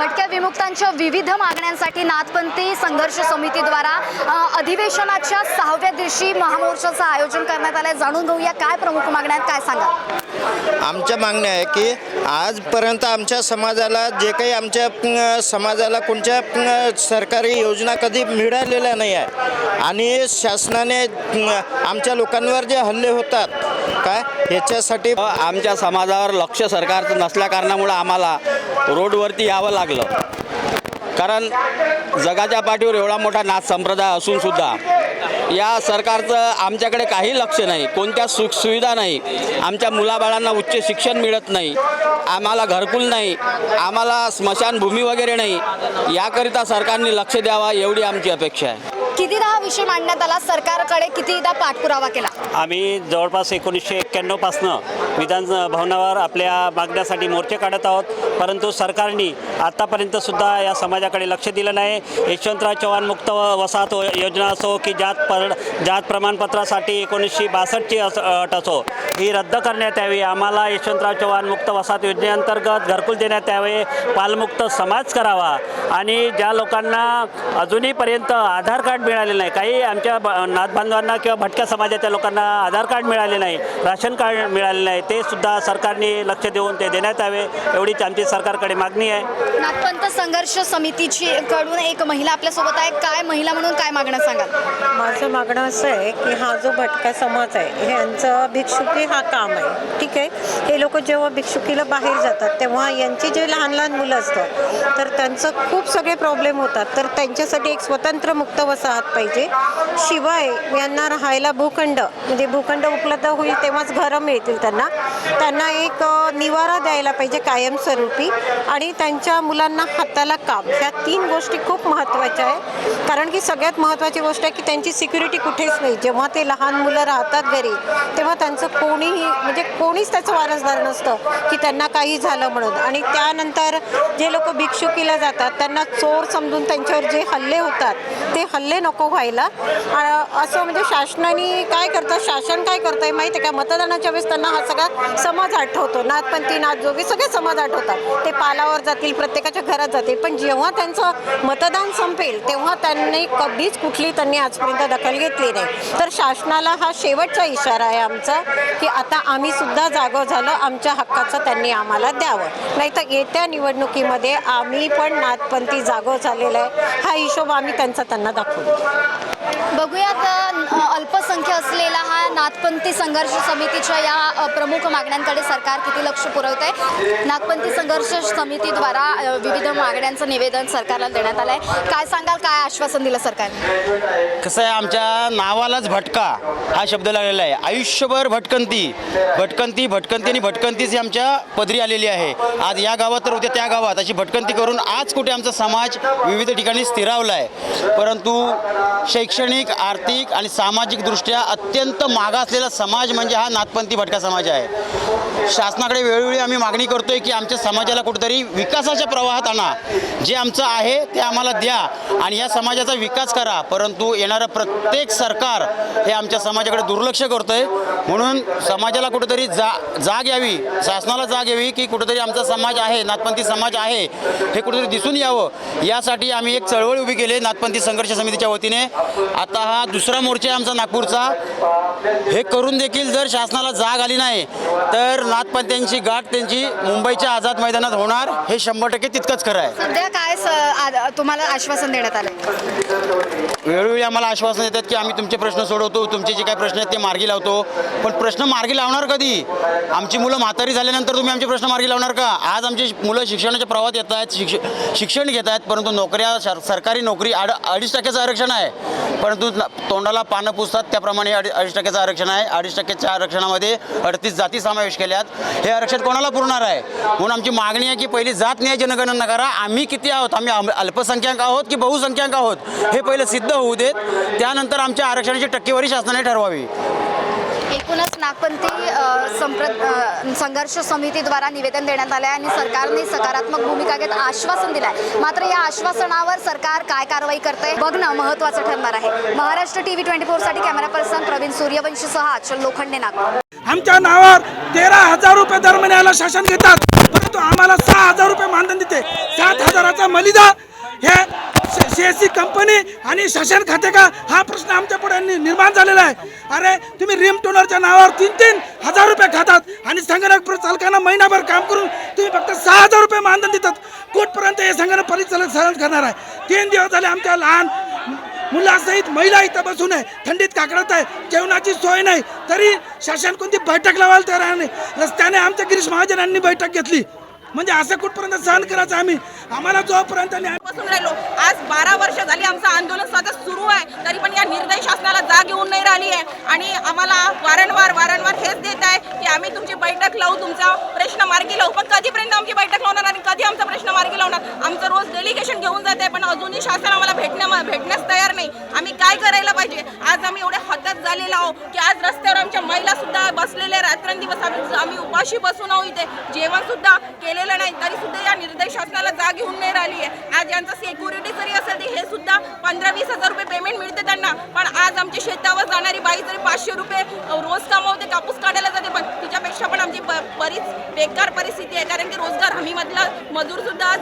भटक्या विमुक्तांच्या विविध मागण्यांसाठी नाथपंथी संघर्ष समितीद्वारा अधिवेशनाच्या सहाव्या दिवशी महामोर्चाचं आयोजन करण्यात आलं जाणून घेऊया काय प्रमुख मागण्या आहेत काय सांगा आमच्या मागण्या आहे की आजपर्यंत आमच्या समाजाला जे काही आमच्या समाजाला कोणत्या सरकारी योजना कधी मिळालेल्या नाही आहे. आणि शासनाने आमच्या लोकांवर जे हल्ले होतात काय? ह्याच्यासाठी आमच्या समाजावर लक्ष सरकारचं नसल्या कारणामुळं आम्हाला रोडवरती यावं लागलं. कारण जगाच्या पाठीवर एवढा मोठा नाथ संप्रदाय असून सुद्धा या सरकारचं आमच्याकडे काही लक्ष नाही कोणत्या सुख सुविधा नाही आमच्या मुलाबाळांना उच्च शिक्षण मिळत नाही आम्हाला घरकुल नाही आम्हाला स्मशानभूमी वगैरे नाही याकरिता सरकारने लक्ष द्यावा एवढी आमची अपेक्षा आहे. कितीदा हा विषय मांडण्यात आला? सरकारकडे कितीदा पाठपुरावा केला? आम्ही जवळपास एकोणीसशे एक्क्याण्णवपासनं विधान भवनावर आपल्या मागण्यासाठी मोर्चे काढत आहोत परंतु सरकारने आत्तापर्यंतसुद्धा या समाजाकडे लक्ष दिलं नाही. यशवंतराव चव्हाण मुक्त वसाहत योजना असो की जात पर जात प्रमाणपत्रासाठी एकोणीसशे बासष्टची अस अट असो. ही रद्द करण्यात यावी. आम्हाला यशवंतराव चव्हाण मुक्त वसाहत योजनेअंतर्गत घरकुल देण्यात यावे. पालमुक्त समाज करावा. आणि ज्या लोकांना अजूनहीपर्यंत आधार कार्ड मिळाले नाही काही आमच्या ब- नाथबांधवांना किंवा भटक्या समाजाच्या लोकांना आधार कार्ड मिळाले नाही राशन कार्ड मिळाले नाही ते सुद्धा सरकारने लक्ष देऊन ते देण्यात यावे एवढीच आमची सरकारकडे मागणी आहे. नाथपंथ संघर्ष समितीची कडून एक महिला आपल्यासोबत आहे काय महिला म्हणून काय मागणं सांगाल? माझं मागणं असं आहे की हा जो भटका समाज आहे ह्यांचं भिक्षुकी हा काम आहे ठीक आहे? हे लोक जेव्हा भिक्षुकीला बाहेर जातात तेव्हा यांची जे लहान लहान मुलं असतात तर त्यांचं खूप खूप सगळे प्रॉब्लेम होतात. तर त्यांच्यासाठी एक स्वतंत्र मुक्त वसाहत पाहिजे. शिवाय यांना राहायला भूखंड म्हणजे भूखंड उपलब्ध होईल तेव्हाच घरं मिळतील त्यांना. त्यांना एक निवारा द्यायला पाहिजे कायमस्वरूपी. आणि त्यांच्या मुलांना हाताला काम. ह्या तीन गोष्टी खूप महत्त्वाच्या आहे कारण की सगळ्यात महत्त्वाची गोष्ट आहे की त्यांची सिक्युरिटी कुठेच नाही. जेव्हा ते लहान मुलं राहतात घरी तेव्हा त्यांचं कोणीही म्हणजे कोणीच त्याचं वारसदार नसतं की त्यांना काही झालं म्हणून. आणि त्यानंतर जे लोक भिक्षुकीला जातात त्यांना चोर समजून त्यांच्यावर जे हल्ले होतात ते हल्ले नको व्हायला. असं म्हणजे शासनाने काय करतं शासन काय करतंय माहिती आहे का? मतदानाच्या वेळेस त्यांना हा सगळा समाज आठवतो. नाथपंथी नाथजोगी सगळे समाज आठवतात. ते पालावर जातील प्रत्येकाच्या घरात जातील. पण जेव्हा त्यांचं मतदान संपेल तेव्हा त्यांनी कधीच कुठली त्यांनी आजपर्यंत दखल घेतली नाही. तर शासनाला हा शेवटचा इशारा आहे आमचा की आता आम्ही सुद्धा जागो झालं आमच्या हक्काचं त्यांनी आम्हाला द्यावं. नाही तर येत्या निवडणुकीमध्ये आम्ही पण नाथपंथी जागो झालेला आहे. हा हिशोब आम्ही त्यांचा त्यांना da folha. बघूयात अल्पसंख्य असलेला हा नाथपंथी संघर्ष समितीच्या या प्रमुख मागण्यांकडे सरकार किती लक्ष पुरवत आहे नागपंथी संघर्ष समितीद्वारा विविध मागण्यांचं निवेदन सरकारला देण्यात आलं आहे काय सांगाल काय आश्वासन दिलं सरकारने? कसं आहे आमच्या नावालाच भटका हा शब्द लागलेला आहे. आयुष्यभर भटकंती भटकंती भटकंती आणि भटकंतीच आमच्या पदरी आलेली आहे. आज या गावात तर उद्या त्या गावात. अशी भटकंती करून आज कुठे आमचा समाज विविध ठिकाणी स्थिरावला आहे परंतु शैक्षणिक शैक्षणिक आर्थिक आणि सामाजिकदृष्ट्या अत्यंत मागासलेला समाज म्हणजे हा नाथपंथी भटका समाज आहे. शासनाकडे वेळोवेळी आम्ही मागणी करतोय की आमच्या समाजाला कुठेतरी विकासाच्या प्रवाहात आणा. जे आमचं आहे ते आम्हाला द्या आणि या समाजाचा विकास करा. परंतु येणारं प्रत्येक सरकार हे आमच्या समाजाकडे दुर्लक्ष करतोय. म्हणून समाजाला कुठेतरी जा जाग यावी. शासनाला जाग यावी की कुठेतरी आमचा समाज आहे नाथपंथी समाज आहे हे कुठेतरी दिसून यावं. यासाठी आम्ही एक चळवळ उभी केली नाथपंथी संघर्ष समितीच्या वतीने. आता हा दुसरा मोर्चा आहे आमचा नागपूरचा. हे करून देखील जर शासनाला जाग आली नाही तर नाथपंथ्यांची गाठ त्यांची मुंबईच्या आझाद मैदानात होणार हे शंभर टक्के तितकंच खरं आहे. सध्या काय स- आ- तुम्हाला आश्वासन देण्यात आलं वेळोवेळी आम्हाला आश्वासन देतात की आम्ही तुमचे प्रश्न सोडवतो तुमचे जे काही प्रश्न आहेत ते मार्गी लावतो. पण प्रश्न मार्गी लावणार कधी? आमची मुलं म्हातारी झाल्यानंतर तुम्ही आमचे प्रश्न मार्गी लावणार का? आज आमची मुलं शिक्षणाच्या प्रवाहात येत आहेत शिक्ष शिक्षण घेत आहेत परंतु नोकऱ्या सर- सरकारी नोकरी अड अडीच टक्क्याचं आरक्षण आहे. परंतु तोंडाला पानं पुसतात. त्याप्रमाणे अडी अडीच टक्क्याचं आरक्षण आहे. अडीच टक्क्याच्या आरक्षणामध्ये अडतीस जाती समावेश केल्यात. हे आरक्षण कोणाला पुरणार आहे? म्हणून आमची मागणी आहे की पहिली जात न्याय जनगणना करा. आम्ही किती आहोत? आम्ही अम- अल्पसंख्याक आहोत की बहुसंख्याक आहोत? हे पहिलं सिद्ध होऊ देत. त्यानंतर आमच्या आरक्षणाची टक्केवारी शासनाने ठरवावी. एकूणच नागपंथी संप्र संघर्ष समितीद्वारा निवेदन देण्यात आलं आहे आणि सरकारने सकारात्मक भूमिका घेत आश्वासन दिलं आहे मात्र या आश्वासनावर सरकार काय कारवाई करते बघणं महत्त्वाचं ठरणार आहे. महाराष्ट्र टी व्ही ट्वेंटी फोरसाठी कॅमेरा पर्सन प्रवीण सूर्यवंशी सह अचल लोखंडे नागपूर. आमच्या नावावर तेरा हजार रुपये दर महिन्याला शासन घेतात परंतु आम्हाला सहा हजार रुपये मानधन देते. सात हजाराचा मलिदा हे सी कंपनी आणि शासन खाते का? हा प्रश्न आमच्या पुढे निर्माण झालेला आहे. अरे तुम्ही रिम टोनरच्या नावावर तीन तीन हजार रुपये खातात आणि संगणक चालकांना महिनाभर काम करून तुम्ही फक्त सहा हजार रुपये मानधन देतात. कुठपर्यंत हे संगणक परिचालक सहन करणार आहे? तीन दिवस झाले आमच्या लहान मुलासहित महिला इथं बसून आहे. थंडीत काकडत आहे. जेवणाची सोय नाही. तरी शासन कोणती बैठक लावायला तयार नाही रस्त्याने आमच्या गिरीश महाजनांनी बैठक घेतली. म्हणजे असं कुठपर्यंत सहन करायचं आम्ही? आम्हाला जोपर्यंत बसून राहिलो. आज बारा वर्ष झाली आमचं आंदोलन सतत सुरू आहे. तरी पण या निर्दय शासनाला जाग येऊन नाही राहिली आहे. आणि आम्हाला वारंवार वारंवार हेच देत आहे की आम्ही तुमची बैठक लावू तुमचा प्रश्न मार्गी लावू. पण कधीपर्यंत आमची बैठक लावणार आणि कधी आमचा प्रश्न मार्गी लावणार? आमचं रोज डेलिगेशन घेऊन जाते पण अजूनही शासन आम्हाला भेटण्या भेटण्यास तयार नाही. आम्ही काय करायला पाहिजे? आज आम्ही एवढ्या हद्दत आहो की आज रस्त्यावर आमच्या महिला सुद्धा बसलेल्या रात्रंदिवस आम्ही आम्ही उपाशी बसून आहो इथे. जेवण सुद्धा केलेलं नाही तरी सुद्धा या निर्दय शासनाला जाग घेऊन नाही राहिली आहे. आज यांचं सिक्युरिटी जरी असेल ते हे सुद्धा पंधरा वीस हजार रुपये पेमेंट मिळते त्यांना. पण आज आमच्या शेतावर जाणारी बाई जरी पाचशे रुपये रोज कमावते कापूस काढायला जाते पण तिच्यापेक्षा पण आमची ब- बरीच बेकार परिस्थिती आहे. कारण की रोजगार हमीमधला मजूर सुद्धा आज